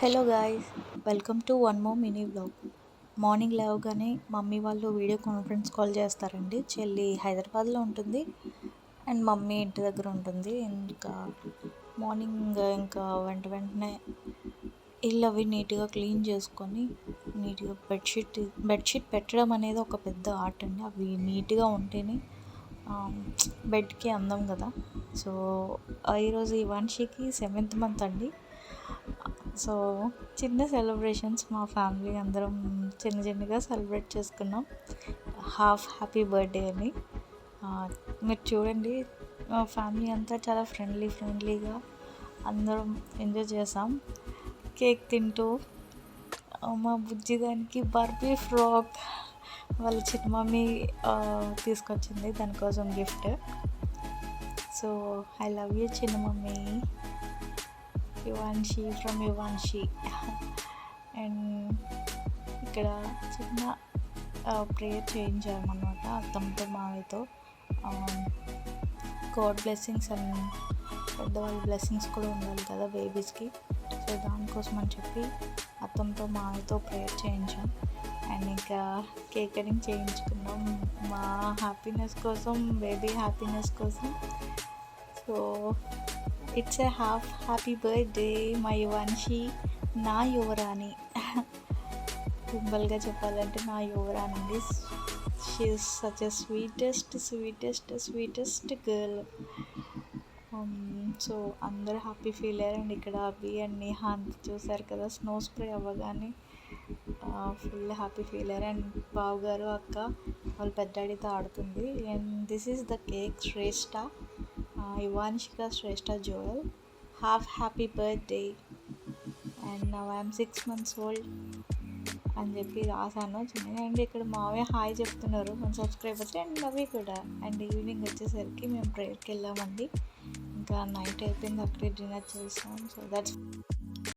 Hello guys welcome to one more mini blog morning లేవగానే mummy వాళ్ళు video conference call చేస్తారండి. చెల్లి హైదరాబాద్లో ఉంటుంది అండ్ మమ్మీ ఇంటి దగ్గర ఉంటుంది. ఇంకా మార్నింగ్ ఇంకా వెంట వెంటనే ఇల్లు అవి నీట్గా క్లీన్ చేసుకొని నీట్గా బెడ్షీట్ బెడ్షీట్ పెట్టడం అనేది ఒక పెద్ద ఆర్ట్ అండి. అవి నీట్గా ఉంటేనే బెడ్కి అందం కదా. సో ఈరోజు ఈ వంశీకి సెవెంత్ మంత్ అండి. సో చిన్న సెలబ్రేషన్స్ మా ఫ్యామిలీ అందరం చిన్న చిన్నగా సెలబ్రేట్ చేసుకున్నాం. హాఫ్ హ్యాపీ బర్త్డే అని. మీరు చూడండి మా ఫ్యామిలీ అంతా చాలా ఫ్రెండ్లీ ఫ్రెండ్లీగా అందరం ఎంజాయ్ చేసాం. కేక్ తింటూ మా బుజ్జి దానికి బర్బీ ఫ్రాక్ వాళ్ళ చిన్న మమ్మీ తీసుకొచ్చింది. దానికోసం gift so I love you చిన్న mummy. Ivanshi from Ivanshi and ఇక్కడ చిన్న ప్రేయర్ చేయించామన్నమాట అత్తమ్మతో మావయ్యతో గాడ్ బ్లెస్సింగ్స్ అండ్ పెద్దవాళ్ళ బ్లెస్సింగ్స్ కూడా ఉండాలి కదా బేబీస్కి సో దానికోసం అని చెప్పి అత్తంతో మావయ్యతో ప్రేయర్ చేయించాం అండ్ ఇంకా కేక్ కటింగ్ చేయించుకున్నాం మా హ్యాపీనెస్ కోసం బేబీ హ్యాపీనెస్ కోసం. So it's a half happy birthday my Vamshi నా యువరాణి. సింపుల్గా చెప్పాలంటే నా యువరాణి అండి. She such a sweetest sweetest sweetest girl so అందరూ హ్యాపీ ఫీల్ అయ్యారు అండ్ ఇక్కడ అవి అండ్ నేహా చూసారు కదా స్నో స్ప్రే అవ్వగానే ఫుల్ హ్యాపీ ఫీల్ అయ్యారు. అండ్ బావు గారు అక్క వాళ్ళు పెద్దాడితో ఆడుతుంది. And this is the cake Shreshta. Ivanshika Shreshta Joel half happy birthday and now I'm six months old అని చెప్పి రాశాను. చిన్నగా అండ్ ఇక్కడ మావే హాయ్ చెప్తున్నారు. మన సబ్స్క్రైబర్స్ అండ్ అవి కూడా. అండ్ ఈవినింగ్ వచ్చేసరికి మేము ప్రేయర్కి వెళ్ళామండి. ఇంకా నైట్ అయిపోయింది అక్కడే డిన్నర్ చేసాం. So that's